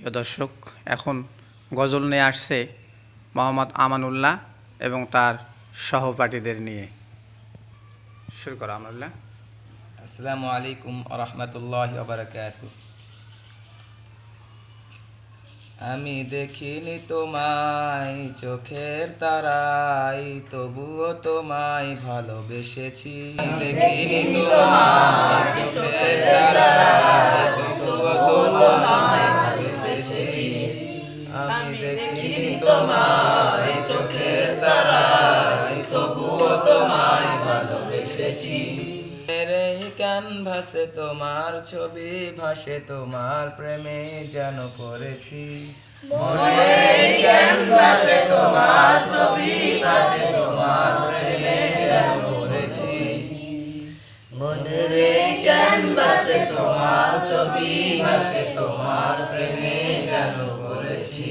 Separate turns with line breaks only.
প্রিয় দর্শক এখন গজল নিয়ে আসছে মোহাম্মদ আমানুল্লাহ এবং তার সহপাঠীদের নিয়ে। শুরু করো আমানুল্লাহ।
আসসালামু আলাইকুম রহমতুল্লাহ বারাকাতু। আমি দেখিনি তোমায় চোখের তারাই তবুও তোমায় ভালোবেসেছি। দেখিনি তোমায়। দেখিনি তোমায় চোখের তবুও তোমায় ভালোবেসেছি। তোমার ছবি ভাসে, তোমার প্রেমে যেন তোমার ছবি ভাসে, তোমার প্রেমে যেন তোমার ছবি ভাসে, তোমার প্রেমে যেন পড়েছি।